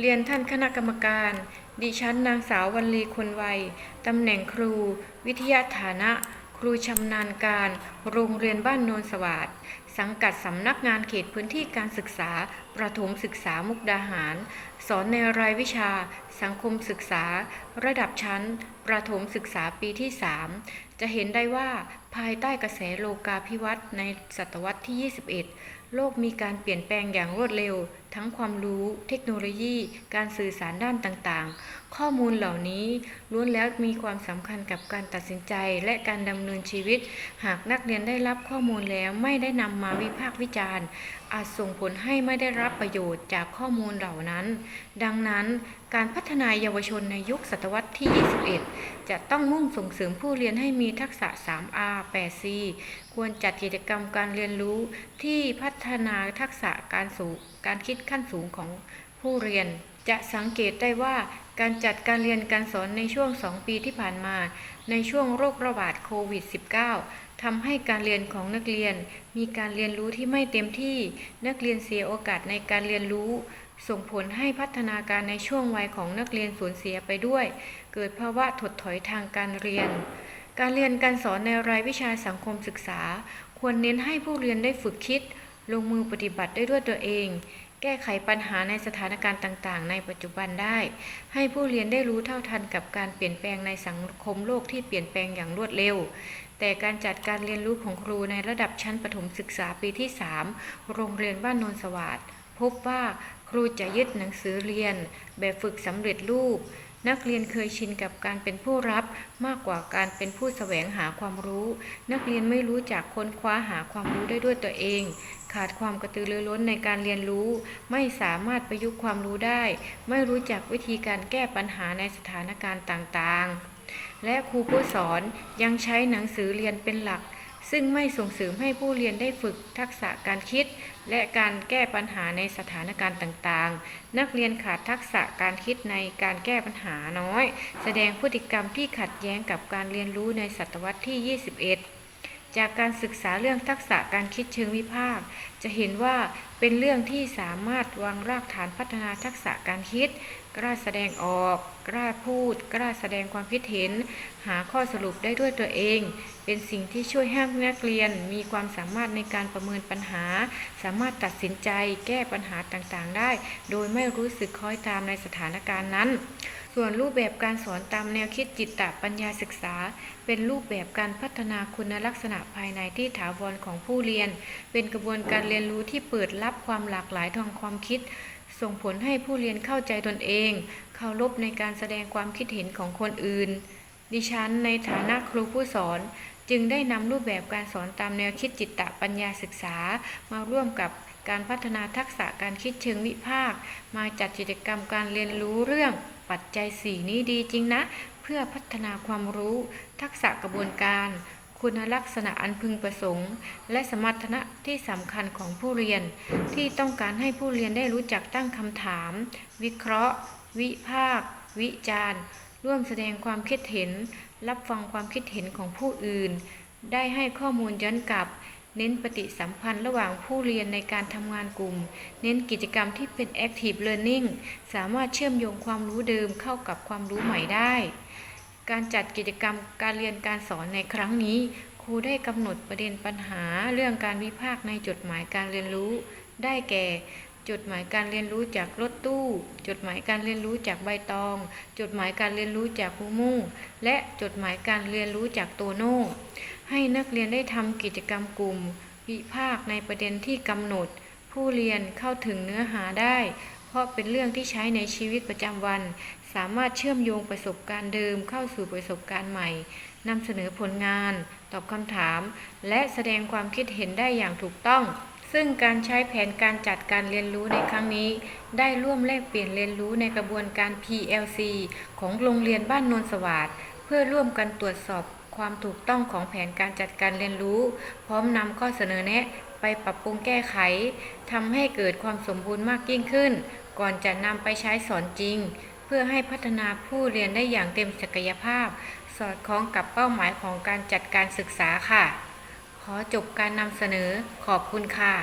เรียนท่านคณะกรรมการ ดิฉันนางสาววรรลีคนวัย ตำแหน่งครู วิทยาฐานะ ครูชำนาญการ โรงเรียนบ้านโนนสวัสดสังกัดสำนักงานเขตพื้นที่การศึกษา ประถมศึกษามุกดาหาร สอนในรายวิชา สังคมศึกษา ระดับชั้น ประถมศึกษาปีที่ 3 จะเห็นได้ว่า ภายใต้กระแสโลกาภิวัตน์ในศตวรรษที่ 21 โลกมีการเปลี่ยนแปลงอย่างรวดเร็ว ทั้งความรู้ เทคโนโลยี การสื่อสารด้านต่างๆ ข้อมูลเหล่านี้ล้วนแล้วมีความสำคัญกับการตัดสินใจและการดำเนินชีวิต หากนักเรียนได้รับข้อมูลแล้วไม่ได้นำมาวิพากษ์วิจารณ์อาจส่งผลให้ไม่ได้รับประโยชน์จากข้อมูลเหล่านั้น ดังนั้นการพัฒนาเยาวชนในยุคศตวรรษที่ 21 จะต้องมุ่งส่งเสริมผู้เรียนให้มีทักษะ 3R 8C ควรจัดกิจกรรมการเรียนรู้ที่พัฒนาทักษะการสูงการคิดขั้นสูงของผู้เรียน จะสังเกตได้ว่าการจัดการเรียนการสอนในช่วง 2 ปีที่ผ่านมา ในช่วงโรคระบาดโควิด -19 ทำให้การเรียนของนักเรียน มีการเรียนรู้ที่ไม่เต็มที่ นักเรียนเสียโอกาสในการเรียนรู้ ส่งผลให้พัฒนาการในช่วงวัยของนักเรียนสูญเสียไปด้วย เกิดภาวะถดถอยทางการเรียน การเรียนการสอนในรายวิชาสังคมศึกษา ควรเน้นให้ผู้เรียนได้ฝึกคิด ลงมือปฏิบัติได้ด้วยตัวเอง แก้ไขปัญหาในสถานการณ์ต่าง ๆ ในปัจจุบันได้ ให้ผู้เรียนได้รู้เท่าทันกับการเปลี่ยนแปลงในสังคมโลกที่เปลี่ยนแปลงอย่างรวดเร็ว แต่การจัดการเรียนรู้ของครูในระดับชั้นประถมศึกษาปีที่ 3 โรงเรียนบ้านโนนสวัสดพบว่าครูจะยึดหนังสือเรียน แบบฝึกสำเร็จรูป นักเรียนเคยชินกับการเป็นผู้รับมากกว่าการเป็นผู้แสวงหาความรู้ นักเรียนไม่รู้จักค้นคว้าหาความรู้ได้ด้วยตัวเอง ขาดความกระตือรือร้นในการเรียนรู้ ไม่สามารถประยุกต์ความรู้ได้ ไม่รู้จักวิธีการแก้ปัญหาในสถานการณ์ต่างๆ และครูผู้สอนยังใช้หนังสือเรียนเป็นหลัก ซึ่งไม่ส่งเสริมให้ผู้เรียนได้ฝึกทักษะการคิด และการแก้ปัญหาในสถานการณ์ต่างๆ นักเรียนขาดทักษะการคิดในการแก้ปัญหาน้อย แสดงพฤติกรรมที่ขัดแย้งกับการเรียนรู้ในศตวรรษที่ 21 จากการศึกษาเรื่องทักษะการคิดเชิงวิพากษ์จะเห็นว่าเป็นเรื่องที่สามารถวางรากฐานพัฒนาทักษะการคิด กล้าแสดงออก กล้าพูด กล้าแสดงความคิดเห็น หาข้อสรุปได้ด้วยตัวเอง เป็นสิ่งที่ช่วยให้นักเรียนมีความสามารถในการประเมินปัญหา สามารถตัดสินใจแก้ปัญหาต่างๆ ได้ โดยไม่รู้สึกคล้อยตามในสถานการณ์นั้น ส่วนรูปแบบการสอนตามแนวคิดจิตตปัญญาศึกษา เป็นรูปแบบการพัฒนาคุณลักษณะภายในที่ถาวรของผู้เรียน เป็นกระบวนการเรียนรู้ที่เปิดรับความหลากหลายทางความคิด ส่งผลให้ผู้เรียนเข้าใจตนเอง เคารพในการแสดงความคิดเห็นของคนอื่น ดิฉันในฐานะครูผู้สอนจึงได้นำรูปแบบการสอนตามแนวคิดจิตตปัญญาศึกษา มาร่วมกับการพัฒนาทักษะการคิดเชิงวิพากษ์มาจัดกิจกรรมการเรียนรู้เรื่อง ปัจจัยสี่นี้ดีจริงนะ เพื่อพัฒนาความรู้ ทักษะกระบวนการ คุณลักษณะอันพึงประสงค์ และสมรรถนะที่สำคัญของผู้เรียน ที่ต้องการให้ผู้เรียนได้รู้จักตั้งคำถาม วิเคราะห์ วิพากษ์วิจารณ์ ร่วมแสดงความคิดเห็น รับฟังความคิดเห็นของผู้อื่น ได้ให้ข้อมูลย้อนกลับ เน้นปฏิสัมพันธ์ระหว่างผู้เรียนในการทำงานกลุ่ม เน้นกิจกรรมที่เป็น active learning สามารถเชื่อมโยงความรู้เดิมเข้ากับความรู้ใหม่ได้ การจัดกิจกรรมการเรียนการสอนในครั้งนี้ ครูได้กำหนดประเด็นปัญหาเรื่องการวิพากษ์ในจดหมายการเรียนรู้ ได้แก่ จดหมายการเรียนรู้จากรถตู้ จดหมายการเรียนรู้จากใบตอง จดหมายการเรียนรู้จากครูมู่และจดหมายการเรียนรู้จากโตโน่ให้นักเรียนได้ทำกิจกรรมกลุ่ม วิพากในประเด็นที่กำหนด ผู้เรียนเข้าถึงเนื้อหาได้ เพราะเป็นเรื่องที่ใช้ในชีวิตประจำวัน สามารถเชื่อมโยงประสบการณ์เดิมเข้าสู่ประสบการณ์ใหม่นำเสนอผลงาน ตอบคำถาม และแสดงความคิดเห็นได้อย่างถูกต้อง ซึ่งการใช้แผนการจัดการเรียนรู้ในครั้งนี้ ได้ร่วมแลกเปลี่ยนเรียนรู้ในกระบวนการ PLC ของโรงเรียนบ้านนนสวัสด์เพื่อร่วมกันตรวจสอบความถูกต้องของแผนการจัดการเรียนรู้ พร้อมนำข้อเสนอแนะไปปรับปรุงแก้ไขทำให้เกิดความสมบูรณ์มากยิ่งขึ้น ก่อนจะนำไปใช้สอนจริง เพื่อให้พัฒนาผู้เรียนได้อย่างเต็มศักยภาพ สอดคล้องกับเป้าหมายของการจัดการศึกษาค่ะ ขอจบการนำเสนอขอบคุณค่ะ